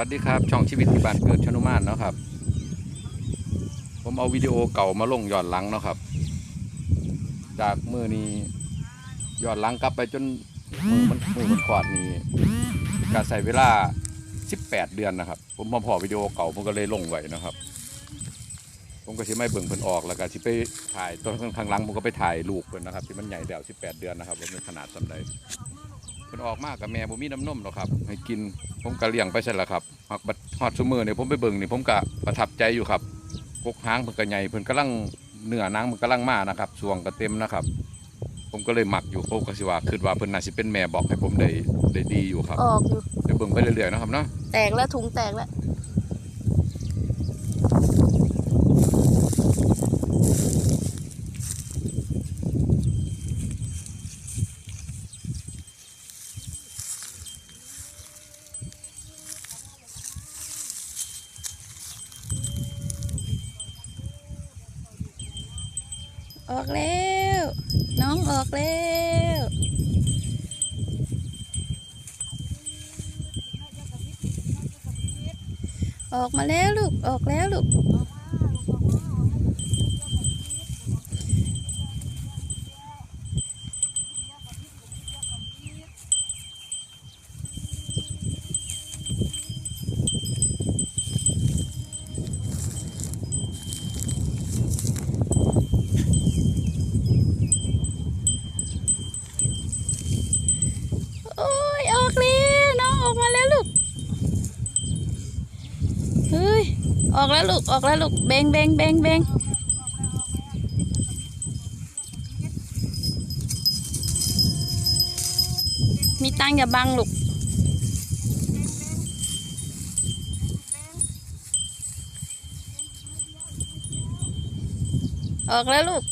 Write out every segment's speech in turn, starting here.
วัสดีครับ ช่องชีวิตที่บ้านเกิดชนุมานเนาะครับ ผมเอาวิดีโอเก่ามาลงย้อนหลังเนาะครับ จากมือนี้ย้อนหลังกลับไปจนมือมันมือมันขวาดนี่การใส่เวลา 18 เดือนนะครับ ผมมาพอวิดีโอเก่าผมก็เลยลงไว้นะครับ ผมก็สิไม่เบิ่งเพิ่นออกแล้วก็สิไปถ่ายตอนข้างหลังผมก็ไปถ่ายลูกเพิ่นนะครับที่มันใหญ่แล้ว18 เดือนนะครับว่ามันขนาดสำใด เพิ่นออกมากับแม่ผมมีน้ำนมหรอกครับ ให้กินผมก็เลี้ยงไปใช่ละครับหากบัดฮอดซุมือเนี่ยผมไปเบิ่งนี่ผมก็ประทับใจอยู่ครับกกหางเพิ่นก็ใหญ่เพิ่นกำลังเนื้อหนังมันกำลังมานะครับสวงก็เต็มนะครับ ผมก็เลยหมักอยู่ผมก็สิว่าคิดว่าเพิ่นน่าสิเป็นแม่บอกให้ผมได้ได้ดีอยู่ครับออกอยู่เดี๋ยวเบิ่งไปเรื่อยๆนะครับเนาะแตกแล้วถุงแตกแล้ว ออกแล้ว น้องออกแล้วออกมาแล้วลูก ออกแล้วลูก โอ้ย ออกแล้วน้องออกมาแล้วลูก เฮ้ย ออกแล้วลูก ออกแล้วลูก เบงเบงเบงเบงมีตังอย่าบังลูก ออกแล้วลูก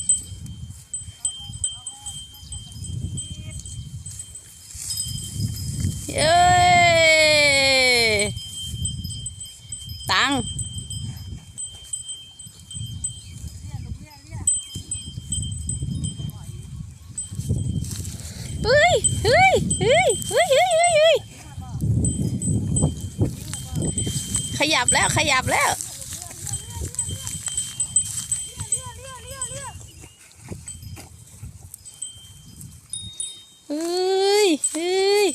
เย้ตังค์เฮ้ย เฮ้ยเฮ้ยเฮ้ยเฮ้ยขยับแล้วขยับแล้วเฮ้ยเฮ้ย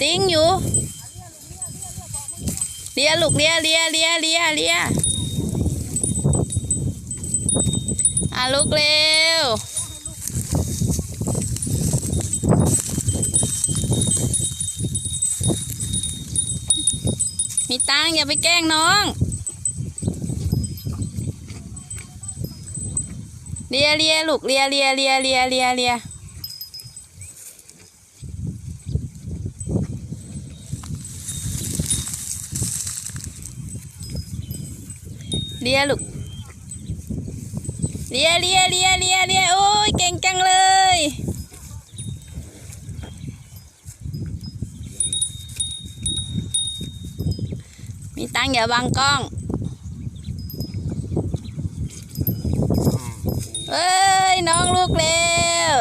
ติ้งอยู่เลียลูกเลียเลียเลียเลียเลียอะลูกเร็ว ตังอย่าไปแกล้งน้อง เลียเลียลูกเลียเลียเลียเลียเลียเลียเลียลูกเลียเลียเลียเลียเลียโอ้ยเก่งจังเลย มีตังค์อย่าบังกล้อง เอ้ย น้องลูกเร็ว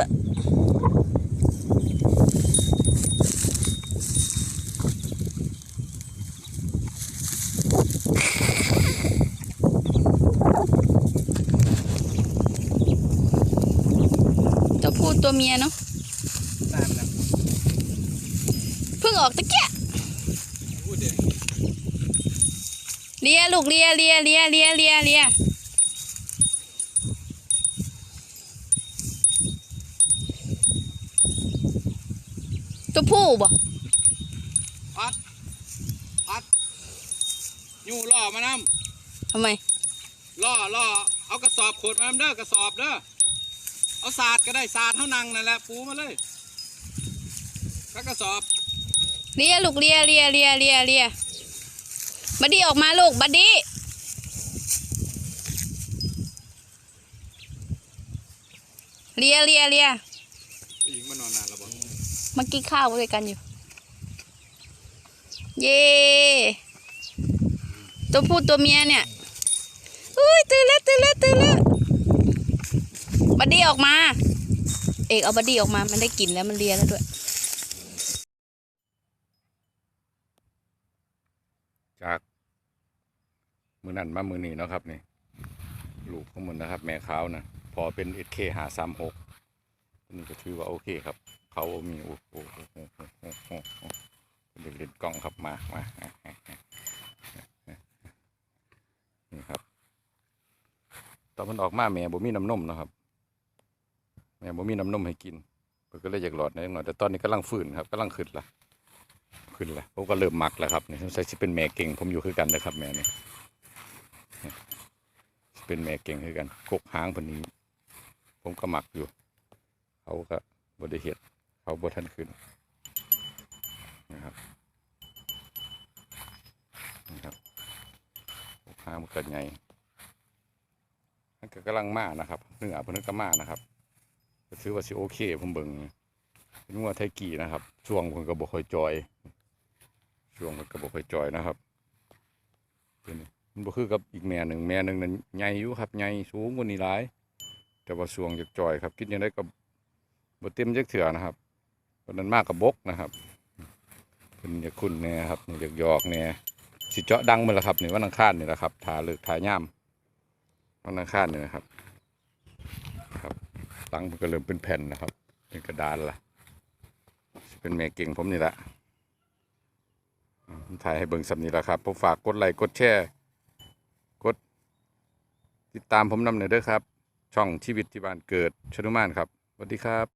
ตัวผู้ตัวเมียเนาะนั่นนะเพิ่งออกตะเกีย พูดเด้ เลียลูกเลียเลียเลียเลียเลียเลียตัวผู้บ่อัดอัดอยู่ล่อมานำทำไมล่อล่อเอากระสอบขดมานำเด้อกระสอบเด้อเอาศาสตร์ก็ได้ศาสตร์เท่านังนั่นแหละปูมาเลยแล้วกระสอบเลียลูกเลียเลียเลียเลียเลีย บัดดี้ออกมาลูก บัดดี้เลียเลียเลียหญิงมานอนนานแล้วบ่เมื่อกี้ข้าวด้วยกันอยู่ เย่ตัวผู้ตัวเมียเนี่ยอุ้ยตื่นแล้วตื่นแล้วตื่นแล้วบัดดี้ออกมา เอกเอาบัดดี้ออกมา มันได้กลิ่นแล้วมันเลียแล้วด้วย จากมือนั่นมามือนี้เนะครับนี่ลูกของมันนะครับ แม่ขาวนะพอเป็นเอเคหาสามหกนี่ก็ถือว่าโอเคครับ เขามีโอ้โหโอ้โหโอ้โหโอ้โหโอ้โหเด็กเล่นกล้องครับมามานี่ครับ ตอนมันออกมาแม่บ่มีน้ำนมนะครับ แม่บ่มีน้ำนมให้กินเพิ่นก็เลยอยากหลอดนิดหน่อยแต่ตอนนี้กำลังฟื้นครับกำลังขึ้นละ ขึ้นละผมก็เริ่มมักแล้วครับนี่สงสัยสิเป็นแม่เก่งผมอยู่คือกันนะครับแม่นี่สิเป็นแม่เก่งคือกันกกหางเพิ่นนี้ ผมก็มักอยู่ เขาก็บ่ได้เฮ็ดเขาบ่ทันขึ้นนะครับนะครับกกหางมันเกิดไงมันก็กำลังมานะครับเนื้อพิ่นก็มานะครับก็ถือว่าสิโอเค ผมเบิ่งเป็นงัวไทยกี่นะครับ ช่วงเพิ่นก็บ่คอยจอย ช่วงเพิ่นก็บ่ค่อยจอยนะครับนี้มันบ่คือกับอีกแม่หนึ่งแม่หนึ่งนั้นใหญ่อยู่ครับใหญ่สูงกว่านี้หลาย แต่ว่าช่วงจะจอยครับกินยังไงก็บ่เต็มจักเถื่อนะครับเพราะนั้นมากกับบกนะครับเพิ่นจะคุ้นแน่ครับนี่อยากหยอกแน่สิเจาะดังมันละครับนี่วันอังคารนี่แหละครับทาเลิกทาย่ามวันอังคารเนี่ยนะครับครับตังมันก็เริ่มเป็นแผ่นนะครับ เป็นกระดานละเป็นแม่เก่งผมนี่แหละ ถ่ายให้เบิ่งสำนีและครับผมฝากกดไลค์กดแชร์กด ติดตามผมนำหน่อยเด้อครับ ช่องชีวิตที่บ้านเกิดชนุมานครับสวัสดีครับ